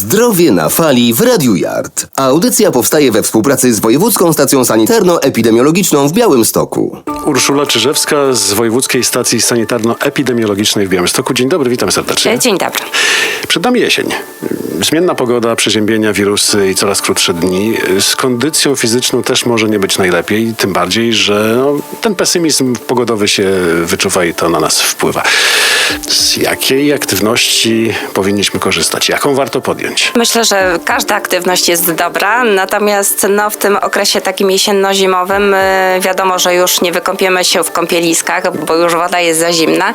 Zdrowie na fali w Radiu Yard. Audycja powstaje we współpracy z Wojewódzką Stacją Sanitarno-Epidemiologiczną w Białymstoku. Urszula Czyżewska z Wojewódzkiej Stacji Sanitarno-Epidemiologicznej w Białymstoku. Dzień dobry, witam serdecznie. Dzień dobry. Przed nami jesień. Zmienna pogoda, przeziębienia, wirusy i coraz krótsze dni. Z kondycją fizyczną też może nie być najlepiej, tym bardziej, że no, ten pesymizm pogodowy się wyczuwa i to na nas wpływa. Z jakiej aktywności powinniśmy korzystać? Jaką warto podjąć? Myślę, że każda aktywność jest dobra, natomiast no, w tym okresie takim jesienno-zimowym y, wiadomo, że już nie wykąpiemy się w kąpieliskach, bo już woda jest za zimna,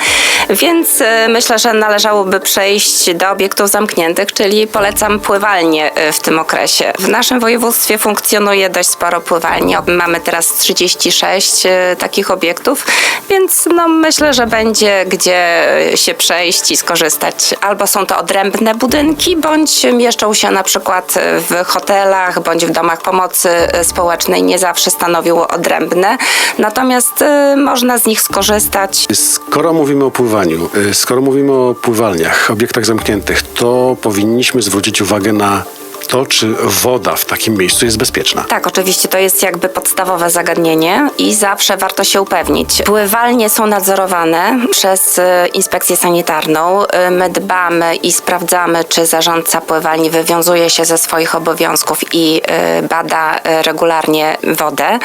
więc y, myślę, że należałoby przejść do obiektów zamkniętych, czyli polecam pływalnie y, w tym okresie. W naszym województwie funkcjonuje dość sporo pływalni. Mamy teraz 36 y, takich obiektów, więc no, myślę, że będzie gdzie się przejść i skorzystać. Albo są to odrębne budynki, bądź mieszczą się na przykład w hotelach, bądź w domach pomocy społecznej. Nie zawsze stanowią odrębne, natomiast y, można z nich skorzystać. Skoro mówimy o pływaniu, skoro mówimy o pływalniach, obiektach zamkniętych, to powinniśmy zwrócić uwagę na to, czy woda w takim miejscu jest bezpieczna. Tak, oczywiście to jest jakby podstawowe zagadnienie i zawsze warto się upewnić. Pływalnie są nadzorowane przez y, inspekcję sanitarną. Y, My dbamy i sprawdzamy, czy zarządca pływalni wywiązuje się ze swoich obowiązków i y, bada regularnie wodę.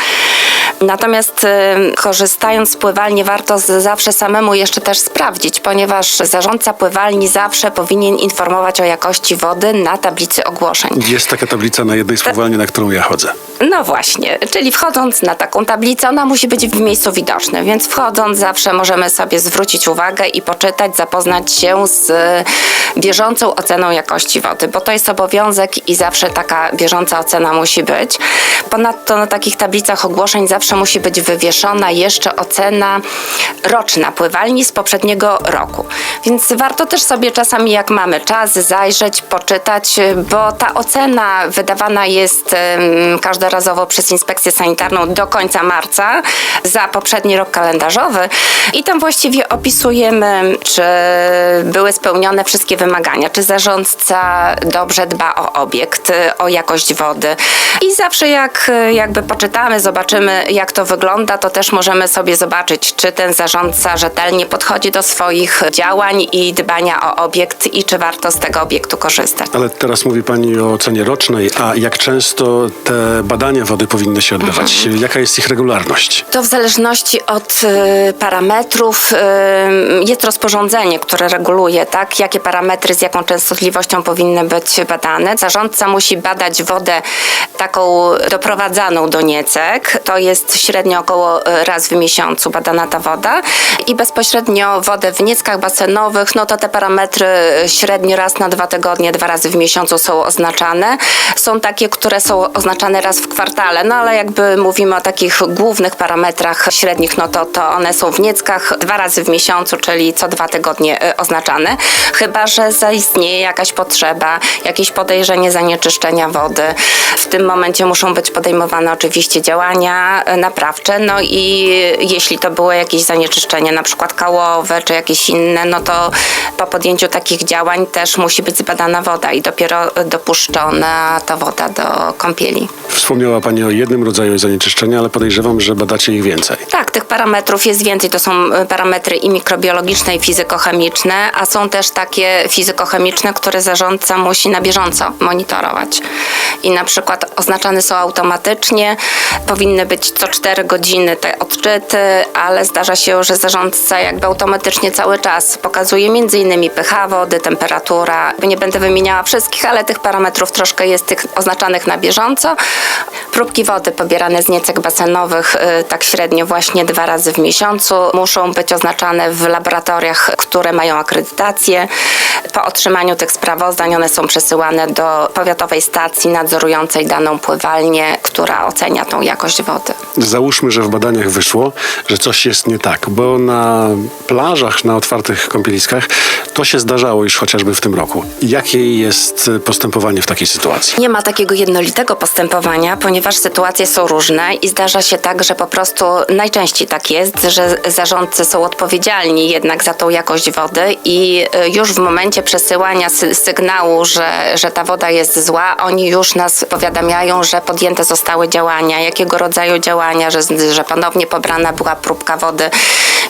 Natomiast korzystając z pływalni warto zawsze samemu jeszcze też sprawdzić, ponieważ zarządca pływalni zawsze powinien informować o jakości wody na tablicy ogłoszeń. Jest taka tablica na jednej z pływalni, na którą ja chodzę. No właśnie, czyli wchodząc na taką tablicę, ona musi być w miejscu widocznym, więc wchodząc zawsze możemy sobie zwrócić uwagę i poczytać, zapoznać się z bieżącą oceną jakości wody, bo to jest obowiązek i zawsze taka bieżąca ocena musi być. Ponadto na takich tablicach ogłoszeń zawsze musi być wywieszona jeszcze ocena roczna pływalni z poprzedniego roku. Więc warto też sobie czasami, jak mamy czas, zajrzeć, poczytać, bo ta ocena wydawana jest em, każdorazowo przez inspekcję sanitarną do końca marca za poprzedni rok kalendarzowy i tam właściwie opisujemy, czy były spełnione wszystkie wymagania, czy zarządca dobrze dba o obiekt, o jakość wody. I zawsze jak jakby poczytamy, zobaczymy jak to wygląda, to też możemy sobie zobaczyć, czy ten zarządca rzetelnie podchodzi do swoich działań i dbania o obiekt i czy warto z tego obiektu korzystać. Ale teraz mówi Pani o ocenie rocznej, a jak często te badania wody powinny się odbywać? Jaka jest ich regularność? To w zależności od y, parametrów y, jest rozporządzenie, które reguluje, tak, jakie parametry z jaką częstotliwością powinny być badane. Zarządca musi badać wodę taką doprowadzaną do niecek. To jest średnio około y, raz w miesiącu badana ta woda i bezpośrednio wodę w nieckach basenowych, no to te parametry średnio raz na dwa tygodnie, dwa razy w miesiącu są oznaczane. Są takie, które są oznaczane raz w kwartale, no ale jakby mówimy o takich głównych parametrach średnich, no to, to one są w nieckach dwa razy w miesiącu, czyli co dwa tygodnie y, oznaczane. Chyba, że zaistnieje jakaś potrzeba, jakieś podejrzenie zanieczyszczenia wody. W tym momencie muszą być podejmowane oczywiście działania y, naprawcze, no i jeśli to było jakieś zanieczyszczenie, na przykład kałowe czy jakieś inne, no to po podjęciu takich działań też musi być zbadana woda i dopiero dopuszczona ta woda do kąpieli. Wspomniała Pani o jednym rodzaju zanieczyszczenia, ale podejrzewam, że badacie ich więcej. Tak, tych parametrów jest więcej. To są y, parametry i mikrobiologiczne, i fizykochemiczne, a są też takie fizykochemiczne, które zarządca musi na bieżąco monitorować. I na przykład oznaczane są automatycznie, powinny być co 4 godziny te odczyty, ale zdarza się, że zarządca jakby automatycznie cały czas pokazuje innymi pH wody, temperatura. Nie będę wymieniała wszystkich, ale tych parametrów troszkę jest tych oznaczanych na bieżąco. Próbki wody pobierane z niecek basenowych y, tak średnio właśnie dwa razy w miesiącu muszą być oznaczane w laboratoriach, które mają akredytację. Po otrzymaniu tych sprawozdań one są przesyłane do powiatowej stacji nadzorującej daną pływalnię, która ocenia tą jakość wody. Załóżmy, że w badaniach wyszło, że coś jest nie tak, bo na plażach, na otwartych kąpieliskach to się zdarzało już chociażby w tym roku. Jakie jest postępowanie w takiej sytuacji? Nie ma takiego jednolitego postępowania, ponieważ sytuacje są różne i zdarza się tak, że po prostu najczęściej tak jest, że zarządcy są odpowiedzialni jednak za tą jakość wody i y, już w momencie przesyłania sy- sygnału, że, że ta woda jest zła, oni już nas powiadamiają, że podjęte zostały działania, jakiego rodzaju działania, że, że ponownie pobrana była próbka wody.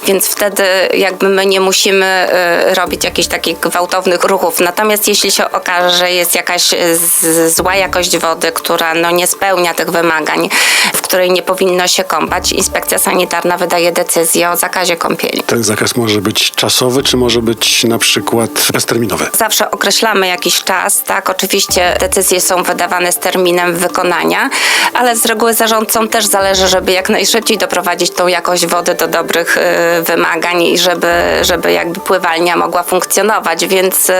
Więc wtedy jakby my nie musimy y, robić jakichś takich gwałtownych ruchów. Natomiast jeśli się okaże, że jest jakaś z, zła jakość wody, która no, nie spełnia tych wymagań, w której nie powinno się kąpać, inspekcja sanitarna wydaje decyzję o zakazie kąpieli. Ten zakaz może być czasowy, czy może być na przykład bezterminowy? Zawsze określamy jakiś czas, tak? Oczywiście decyzje są wydawane z terminem wykonania, ale z reguły zarządcom też zależy, żeby jak najszybciej doprowadzić tą jakość wody do dobrych y, wymagań i żeby, żeby jakby pływalnia mogła funkcjonować, więc y,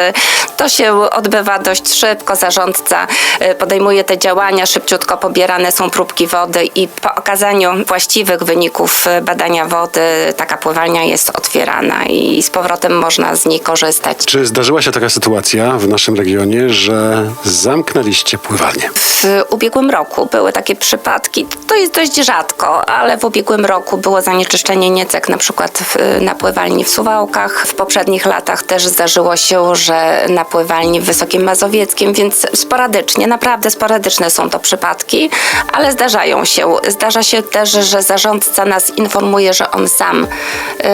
to się odbywa dość szybko. Zarządca y, podejmuje te działania, szybciutko pobierane są próbki wody i po okazaniu właściwych wyników y, badania wody taka pływalnia jest otwierana i z powrotem można z niej korzystać. Czy zdarzyła się taka sytuacja w naszym regionie, że zamknęliście pływalnię? W ubiegłym roku były takie przypadki, to jest dość rzadko, ale w ubiegłym roku było zanieczyszczenie niecek na przykład w, na pływalni w Suwałkach. W poprzednich latach też zdarzyło się, że na pływalni w Wysokim Mazowieckim, więc sporadycznie, naprawdę sporadyczne są to przypadki, ale zdarzają się. Zdarza się też, że zarządca nas informuje, że on sam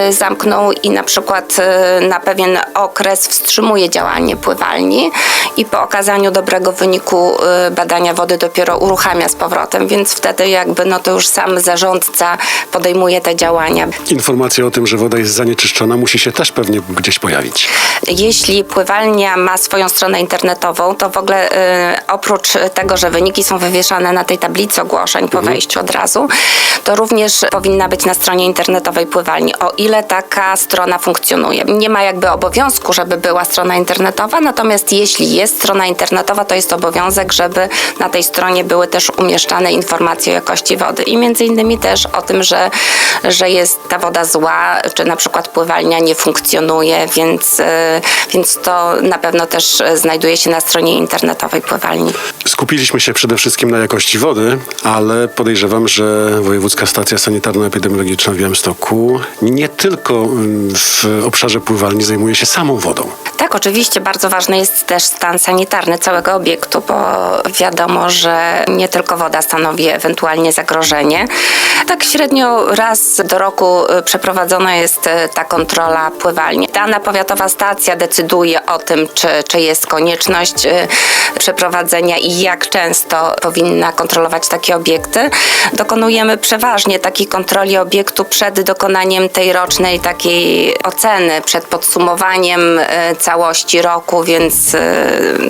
y, zamknął i na przykład y, na pewien okres wstrzymuje działanie pływalni i po okazaniu dobrego wyniku y, badania wody dopiero uruchamia z powrotem, więc wtedy jakby no to już sam zarządca podejmuje te działania. Informacja o tym, że woda jest zanieczyszczona, musi się też pewnie gdzieś pojawić. Jeśli pływalnia ma swoją stronę internetową, to w ogóle y, oprócz tego, że wyniki są wywieszane na tej tablicy ogłoszeń po wejściu od razu, to również powinna być na stronie internetowej pływalni, o ile taka strona funkcjonuje. Nie ma jakby obowiązku, żeby była strona internetowa, natomiast jeśli jest strona internetowa, to jest obowiązek, żeby na tej stronie były też umieszczane informacje o jakości wody i między innymi też o tym, że, że jest ta woda zła, czy na przykład pływalnia nie funkcjonuje, więc, y, więc to na pewno też znajduje się na stronie internetowej pływalni. Skupiliśmy się przede wszystkim na jakości wody, ale podejrzewam, że Wojewódzka Stacja Sanitarno-Epidemiologiczna w Białymstoku nie tylko w obszarze pływalni zajmuje się samą wodą. Tak, oczywiście bardzo ważny jest też stan sanitarny całego obiektu, bo wiadomo, że nie tylko woda stanowi ewentualnie zagrożenie. Tak średnio raz do roku y, przeprowadzona jest y, ta kontrola pływalni. Dana powiatowa stacja decyduje o tym, czy, czy jest konieczność y, przeprowadzenia i jak często powinna kontrolować takie obiekty. Dokonujemy przeważnie takiej kontroli obiektu przed dokonaniem tej rocznej takiej oceny, przed podsumowaniem całości roku, więc e,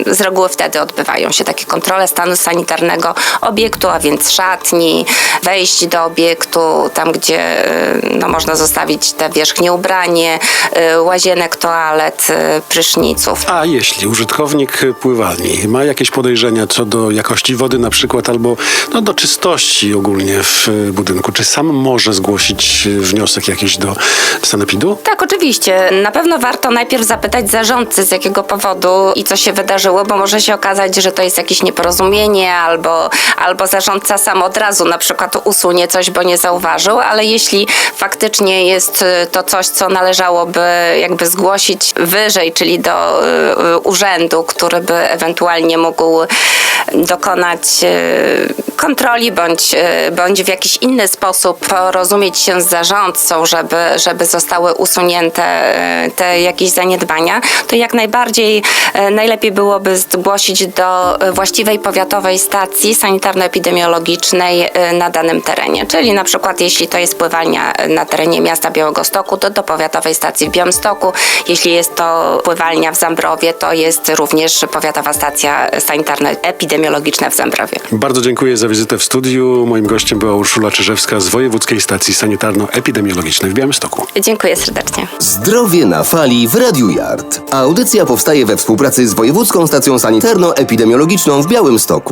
z reguły wtedy odbywają się takie kontrole stanu sanitarnego obiektu, a więc szatni, wejść do obiektu, tam gdzie e, no, można zostawić te wierzchnie ubranie, e, łazienek, toalet, pryszniców. A jeśli użytkownik pływalni ma jakieś podejrzenia co do jakości wody na przykład albo no, do czystości ogólnie w budynku, czy sam może zgłosić wniosek jakiś do sanepidu? Tak, oczywiście. Na pewno warto najpierw zapytać zarządcy, z jakiego powodu i co się wydarzyło, bo może się okazać, że to jest jakieś nieporozumienie, albo, albo zarządca sam od razu na przykład usunie coś, bo nie zauważył, ale jeśli faktycznie jest y, to coś, co należałoby jakby zgłosić wyżej, czyli do y, urzędu, który by ewentualnie mógł dokonać y, kontroli bądź, bądź w jakiś inny sposób porozumieć się z zarządcą, żeby, żeby zostały usunięte te jakieś zaniedbania, to jak najbardziej y, najlepiej byłoby zgłosić do y, właściwej powiatowej stacji sanitarno-epidemiologicznej y, na danym terenie. Czyli na przykład jeśli to jest pływalnia na terenie miasta Białegostoku, to do powiatowej stacji w Białymstoku. Jeśli jest to pływalnia w Zambrowie, to jest również powiatowa stacja sanitarno-epidemiologiczna w Zambrowie. Bardzo dziękuję za wizytę w studiu. Moim gościem była Urszula Czyżewska z Wojewódzkiej Stacji Sanitarno-Epidemiologicznej w Białymstoku. Dziękuję serdecznie. Zdrowie na fali w Radiu Yard. Audycja powstaje we współpracy z Wojewódzką Stacją Sanitarno-Epidemiologiczną w Białymstoku.